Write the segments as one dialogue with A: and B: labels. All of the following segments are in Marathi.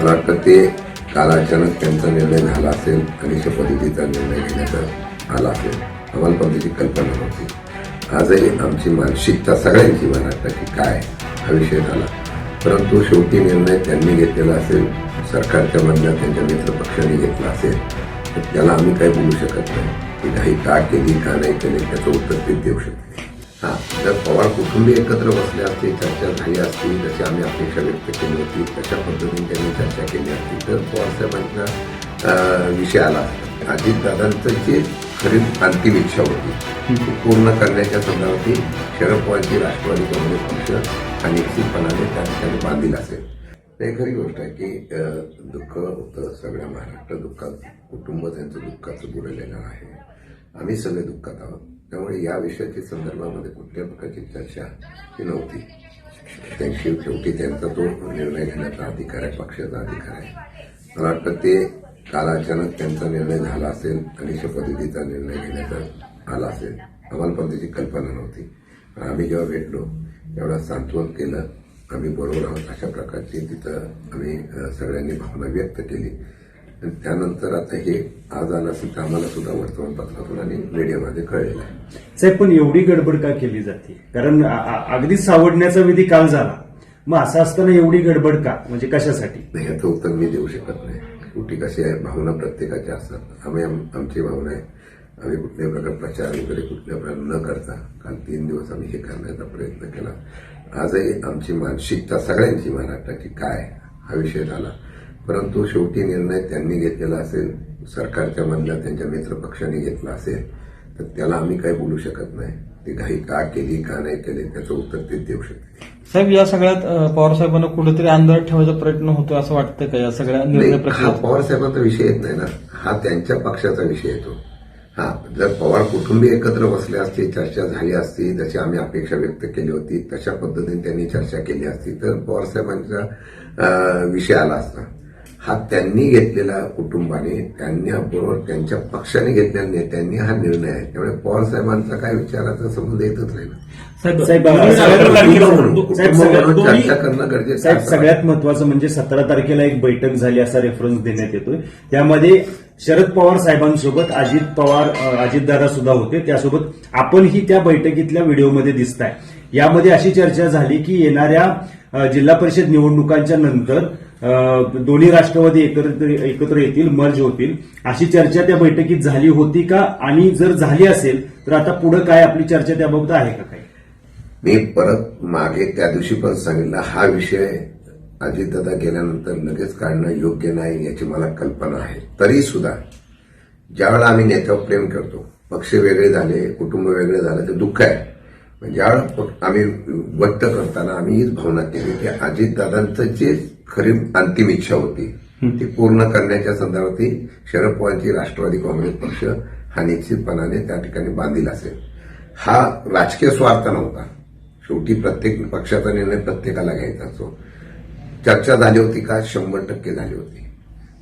A: मला वाटतं ते काल अचानक त्यांचा निर्णय झाला असेल आणि शपथविधीचा निर्णय घेण्याचा आला असेल आम्हाला पण त्याची कल्पना नव्हती. आजही आमची मानसिकता सगळ्यांची मला वाटतं की काय हा विषय झाला. परंतु शेवटी निर्णय त्यांनी घेतलेला असेल सरकारच्या मधल्या त्यांच्या मित्रपक्षाने घेतला असेल तर त्याला आम्ही काही बोलू शकत नाही. की काही का केली का नाही केली त्याचं उत्तर ते देऊ शकते हां जर पवार कुटुंबी एकत्र बसले असते चर्चा झाली असती जशी आम्ही अपेक्षा व्यक्त केली होती तशा पद्धतीने त्यांनी चर्चा केली असती. तर पवार साहेबांचा विषय आला. अजितदादांचं जे खरी अंतिम इच्छा होती ती पूर्ण करण्याच्या संदर्भात शरद पवारची राष्ट्रवादी काँग्रेस पक्ष आणि निश्चितपणाने त्या ठिकाणी बांधील असेल. ते खरी गोष्ट आहे की दुःख होतं सगळ्या महाराष्ट्र दुःखात कुटुंब त्यांचं दुःखाचं बुडलेलं आहे. आम्ही सगळे दुःखात आहोत. त्यामुळे या विषयाच्या संदर्भामध्ये कुठल्या प्रकारची चर्चा ही नव्हती. त्यांची शेवटी त्यांचा तो निर्णय घेण्याचा अधिकार आहे पक्षाचा अधिकार आहे. मला वाटतं ते काल अचानक त्यांचा निर्णय झाला असेल आणि शपथविधीचा निर्णय घेण्याचा आला असेल. आम्हाला पण त्याची कल्पना नव्हती. पण आम्ही जेव्हा भेटलो तेवढा सांत्वन केलं. आम्ही बरोबर आहोत अशा प्रकारची तिथं आम्ही सगळ्यांनी भावना व्यक्त केली. त्यानंतर आता हे आज आलं तर आम्हाला सुद्धा वर्तमानपत्रातून आणि मीडियामध्ये कळलेलं आहे.
B: साहेब पण एवढी गडबड का केली जाते? कारण अगदी सावडण्याचा विधी काल झाला. मग असं असताना एवढी गडबड का? म्हणजे कशासाठी?
A: नाही याचं उत्तर मी देऊ शकत नाही. शेवटी कशी आहे भावना प्रत्येकाच्या असतात. आम्ही आम- आमची भावना आहे. आम्ही कुठल्याही प्रकार प्रचार वगैरे कुठल्या प्रकार न करता काल तीन दिवस आम्ही हे करण्याचा प्रयत्न केला. आजही आमची मानसिकता सगळ्यांची की काय हा विषय झाला. परंतु शेवटी निर्णय त्यांनी घेतलेला असेल सरकारच्या मधल्या त्यांच्या मित्रपक्षाने घेतला असेल तर त्याला आम्ही काही बोलू शकत नाही. ती घाई का केली का नाही केली त्याचं उत्तर ते देऊ शकते
C: साहेब या सगळ्यात अ, पवार साहेबांना कुठेतरी अंधार ठेवायचा प्रयत्न होतो असं वाटतं का? या सगळ्या निर्णय
A: हा
C: प्रक्रियेत?
A: पवार साहेबांचा विषय येत नाही ना. हा त्यांच्या पक्षाचा विषय येतो. हा जर पवार कुटुंबी एकत्र बसले असते चर्चा झाली असती जशी आम्ही अपेक्षा व्यक्त केली होती तशा पद्धतीने त्यांनी चर्चा केली असती तर पवार साहेबांचा अं, विषय आला असता. हा त्यांनी घेतलेला कुटुंबाने त्यांनी बरोबर त्यांच्या पक्षाने घेतलेल्या नेत्यांनी हा निर्णय आहे. त्यामुळे पवार साहेबांचा काय विचाराचा संबंध येतच नाही
B: साहेब
A: चर्चा करणं गरजेचं.
B: सगळ्यात महत्वाचं म्हणजे सतरा तारखेला एक बैठक झाली असा रेफरन्स देण्यात येतोय. त्यामध्ये शरद पवार साहेबांसोबत अजित पवार अजितदादा सुद्धा होते. त्यासोबत आपणही त्या बैठकीतल्या व्हिडिओमध्ये दिसताय. यामध्ये अशी चर्चा झाली की येणाऱ्या जिल्हा परिषद निवडणुकांच्या नंतर दोन्ही राष्ट्रवादी एकत्र एकत्र येतील मर्ज होतील. अशी चर्चा त्या बैठकीत झाली होती का? आणि जर झाली असेल तर आता पुढे काय आपली चर्चा त्याबाबत आहे का काही?
A: मी परत मागे त्या दिवशी पण सांगितलं हा विषय अजितदादा गेल्यानंतर लगेच काढणं योग्य नाही याची मला कल्पना आहे. तरी सुद्धा ज्यावेळेला आम्ही नेत्यावर प्रेम करतो पक्ष वेगळे झाले कुटुंब वेगळे झाले ते दुःख आहे. पण ज्यावेळेला आम्ही व्यक्त करताना आम्ही हीच भावना केली की अजितदादांचं जे खरी अंतिम इच्छा होती. ती पूर्ण करण्याच्या संदर्भात शरद पवारची राष्ट्रवादी काँग्रेस पक्ष हा निश्चितपणाने त्या ठिकाणी बांधील असेल. हा राजकीय स्वार्थ नव्हता. शेवटी प्रत्येक पक्षाचा निर्णय प्रत्येकाला घ्यायचा असतो. चर्चा झाली होती का? शंभर टक्के झाली होती.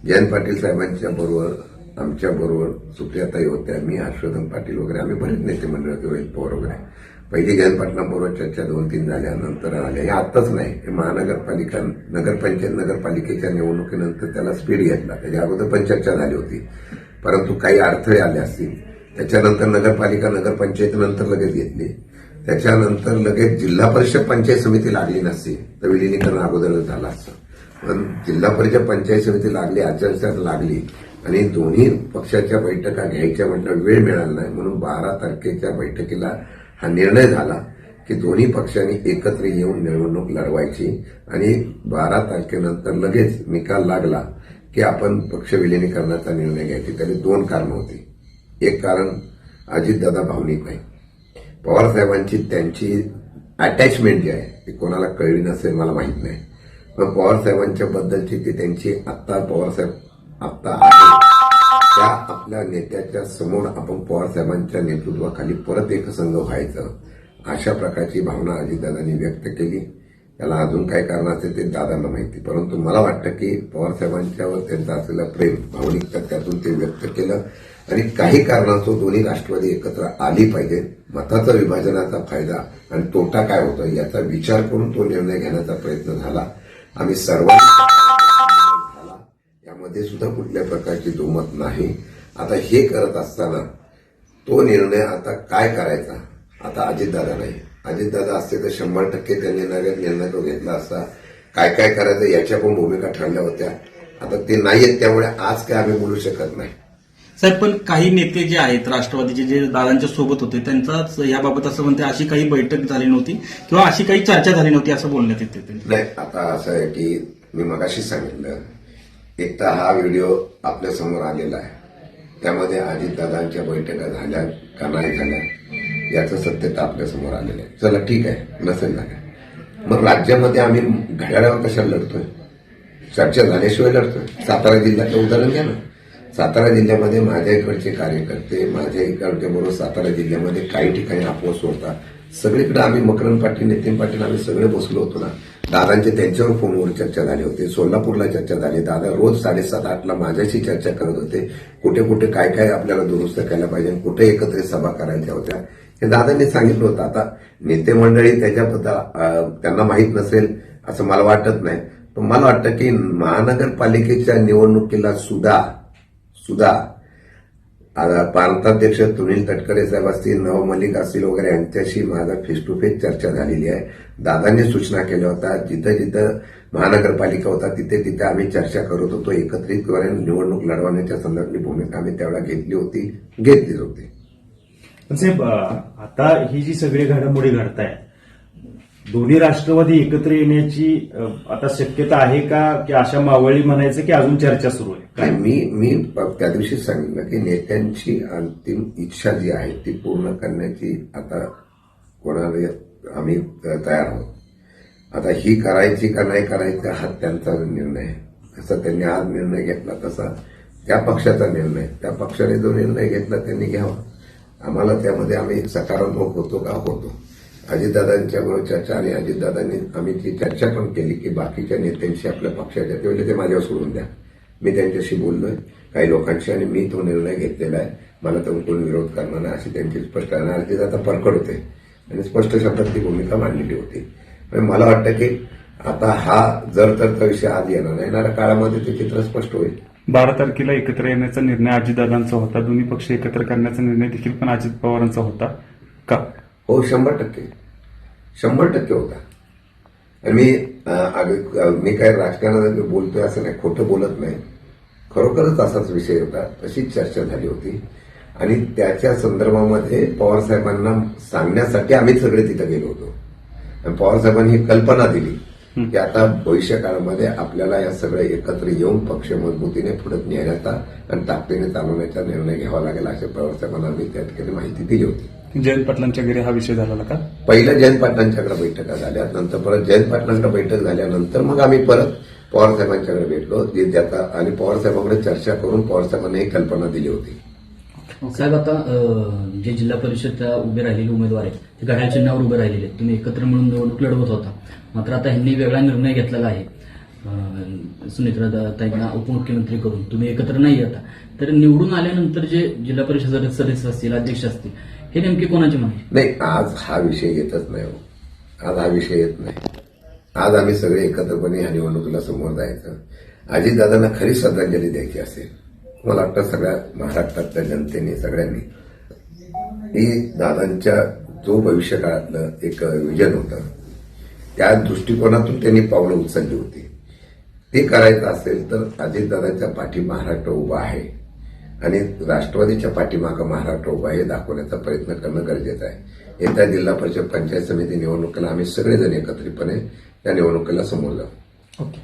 A: जयंत पाटील साहेबांच्या बरोबर आमच्या बरोबर सुप्रियाताई होत्या मी हर्षवर्धन पाटील वगैरे आम्ही बरेच नेते मंडळ पवार वगैरे. पहिली जयंत पूर्व चर्चा दोन तीन झाल्या नंतर आल्या हे आताच नाही हे महानगरपालिका नगरपंचायत नगरपालिकेच्या निवडणुकीनंतर त्याला स्पीड घेतला. त्याच्या अगोदर पण चर्चा झाली होती. परंतु काही अडथळे आले असतील. त्याच्यानंतर नगरपालिका नगरपंचायतीनंतर लगेच घेतली. त्याच्यानंतर लगेच जिल्हा परिषद पंचायत समिती लागली नसती. तर विलिनीकरण अगोदरच झालं असतं. पण जिल्हा परिषद पंचायत समिती लागली आचारसंहिता लागली आणि दोन्ही पक्षाच्या बैठका घ्यायच्या म्हटलं वेळ मिळाला नाही. म्हणून बारा तारखेच्या बैठकीला हा निर्णय झाला की दोन्ही पक्षांनी एकत्र येऊन निवडणूक लढवायची. आणि बारा तारखेनंतर लगेच निकाल लागला की आपण पक्ष विलिनीकरणाचा निर्णय घ्यायची. त्याने दोन कारणं होती. एक कारण अजितदादा भावनिक नाही. पवारसाहेबांची त्यांची अटॅचमेंट जी आहे ती कोणाला कळली नसेल मला माहीत नाही. पण पवारसाहेबांच्या बद्दलची ती त्यांची आत्ता पवारसाहेब आत्ता आहे. त्या आपल्या नेत्याच्या समोर आपण पवार साहेबांच्या नेतृत्वाखाली परत एकसंघ व्हायचं अशा प्रकारची भावना अजितदादांनी व्यक्त केली. त्याला अजून काय कारण असेल ते दादांना माहिती. परंतु मला वाटतं की पवारसाहेबांच्यावर त्यांचं असलेलं प्रेम भावनिकता त्यातून ते व्यक्त केलं. आणि काही कारणास्तव दोन्ही राष्ट्रवादी एकत्र आली पाहिजे. मताचा विभाजनाचा फायदा आणि तोटा काय होतो याचा विचार करून तो निर्णय घेण्याचा प्रयत्न झाला. आम्ही सर्वांनी यामध्ये सुद्धा कुठल्या प्रकारची दुमत नाही. आता हे करत असताना तो निर्णय आता काय करायचा? आता अजितदादा नाही. अजितदादा असते तर शंभर टक्के त्यांनी नव्या निर्णय तो घेतला असता. काय काय करायचं याच्या पण भूमिका ठरल्या होत्या. आता ते नाही आहेत त्यामुळे आज काय आम्ही बोलू शकत नाही.
D: साहेब पण काही नेते जे आहेत राष्ट्रवादीचे जे दादांच्या सोबत होते त्यांचाच याबाबत असं म्हणते अशी काही बैठक झाली नव्हती किंवा अशी काही चर्चा झाली नव्हती असं बोलण्यात येते.
A: नाही आता असं आहे की मी मगाशी सांगितलं. एक तर हा व्हिडिओ आपल्यासमोर आलेला आहे. त्यामध्ये अजितदादांच्या बैठका झाल्या का नाही झाल्या याचं सत्यता आपल्यासमोर आलेलं आहे. चला ठीक आहे. नसेल झालं. मग राज्यामध्ये आम्ही घड्याळावर कशाला लढतोय? चर्चा झाल्याशिवाय लढतोय. सातारा जिल्ह्याचं उदाहरण घ्या ना. सातारा जिल्ह्यामध्ये माझ्या इकडचे कार्यकर्ते माझ्या इकडच्या बरोबर सातारा जिल्ह्यामध्ये काही ठिकाणी आपोस होता सगळीकडे आम्ही मकरंद पाटील नितीन पाटील आम्ही सगळे बसलो होतो ना. दादांचे त्यांच्यावर फोनवर चर्चा झाली होती सोलापूरला चर्चा झाली. दादा रोज साडेसात आठला माझ्याशी चर्चा करत होते. कुठे कुठे काय काय आपल्याला दुरुस्त केलं पाहिजे कुठे एकत्रित सभा करायच्या होत्या. हे दादांनी सांगितलं होतं. आता नेते मंडळी त्याच्याबद्दल त्यांना माहीत नसेल असं मला वाटत नाही. पण मला वाटतं की महानगरपालिकेच्या निवडणुकीला सुद्धा सुद्धा प्रांताध्यक्ष सुनील तटकरे साहेब असतील नव मलिक असतील वगैरे यांच्याशी माझा फेस टू फेस चर्चा झालेली आहे. दादांनी सूचना केल्या होत्या जिथं जिथं महानगरपालिका होता तिथे तिथे आम्ही चर्चा करत होतो. एकत्रितपणे निवडणूक लढवण्याच्या संदर्भातली भूमिका आम्ही त्यावेळेला घेतली होती घेतलीच होती.
B: साहेब आता ही जी सगळी घडामोडी घडताय दोन्ही राष्ट्रवादी एकत्र येण्याची आता शक्यता आहे का? की अशा मावळी म्हणायचं की अजून चर्चा सुरू आहे?
A: काय मी मी त्या दिवशी सांगितलं की नेत्यांची अंतिम इच्छा जी आहे ती पूर्ण करण्याची आता कोणाला आम्ही तयार आहोत. आता ही करायची का नाही करायची हा त्यांचा निर्णय आहे. जसा त्यांनी आज निर्णय घेतला तसा त्या पक्षाचा निर्णय. त्या पक्षाने जो निर्णय घेतला त्यांनी घ्यावा. आम्हाला त्यामध्ये आम्ही सकारात्मक होतो का होतो. अजितदादांच्या बरोबर चर्चा आणि अजितदादांनी आम्ही ती चर्चा पण केली की बाकीच्या नेत्यांशी आपल्या पक्षाच्या तेवढे ते माझ्यावर सोडून द्या. मी त्यांच्याशी बोललोय. काही लोकांशी आणि मी तो निर्णय घेतलेला आहे. मला तर कोणी विरोध करणार नाही अशी त्यांची स्पष्ट आणि अर्जित आता परकड होते. आणि स्पष्ट शब्दात ती भूमिका मांडलेली होती. आणि मला वाटतं की आता हा जर तर विषय आज येणार येणाऱ्या काळामध्ये ते चित्र स्पष्ट होईल.
E: बारा तारखेला एकत्र येण्याचा निर्णय अजितदादांचा होता. दोन्ही पक्ष एकत्र करण्याचा निर्णय देखील पण अजित पवारांचा होता. का?
A: हो शंभर टक्के. शंभर टक्के होता. आणि मी मी काय राजकारणात बोलतोय असं नाही खोटं बोलत नाही. खरोखरच असाच विषय होता. तशीच चर्चा झाली होती. आणि त्याच्या संदर्भामध्ये पवार साहेबांना सांगण्यासाठी आम्ही सगळे तिथे गेलो होतो. आणि पवार साहेबांनी ही कल्पना दिली की आता भविष्य काळामध्ये आपल्याला या सगळे एकत्र येऊन पक्ष मजबूतीने पुढे नेण्याचा आणि ताकदीने चालवण्याचा निर्णय घ्यावा लागेल अशा पवार साहेबांना आम्ही त्या ठिकाणी माहिती दिली होती.
E: जयंत पाटलांच्या घरी हा विषय झाला का?
A: पहिल्या जयंत पाटलांच्याकडे बैठका झाल्या नंतर परत जयंत पाटलांकडे बैठक झाल्यानंतर मग आम्ही परत पवार साहेबांच्याकडे भेटलो. जे त्याचा आणि पवार साहेबांकडे चर्चा करून पवार साहेबांनी ही कल्पना दिली होती.
F: साहेब आता जे जिल्हा परिषद उभे राहिलेले उमेदवार आहेत ते घड्याळ चिन्हावर उभे राहिलेले आहेत. तुम्ही एकत्र मिळून निवडणूक लढवत होता. मात्र आता ह्यांनी वेगळा निर्णय घेतलेला आहे. सुनेत्रा ताईंना उपमुख्यमंत्री करून. तुम्ही एकत्र नाही आता तर निवडून आल्यानंतर जे जिल्हा परिषद सदस्य असतील अध्यक्ष असतील हे नेमके कोणाचे माहिती
A: नाही आज हा विषय येतच नाही हो. आज हा विषय येत नाही. आज आम्ही सगळे एकत्रपणे या निवडणुकीला समोर जायचं. अजितदादांना खरी श्रद्धांजली द्यायची असेल मला वाटतं सगळ्या महाराष्ट्रातल्या जनतेने सगळ्यांनी. ही दादांच्या जो भविष्य काळातलं एक विजन होतं त्या दृष्टिकोनातून त्यांनी पावलं उचलली होती. ते करायचं असेल तर अजितदादांच्या पाठी महाराष्ट्र उभा आहे. आणि राष्ट्रवादीच्या पाठीमागं महाराष्ट्र उभा आहे हे दाखवण्याचा प्रयत्न करणं गरजेचं आहे. येत्या जिल्हा परिषद पंचायत समिती निवडणुकीला आम्ही सगळेजण एकत्रितपणे त्या निवडणुकीला समोर जाऊ.
C: ओके.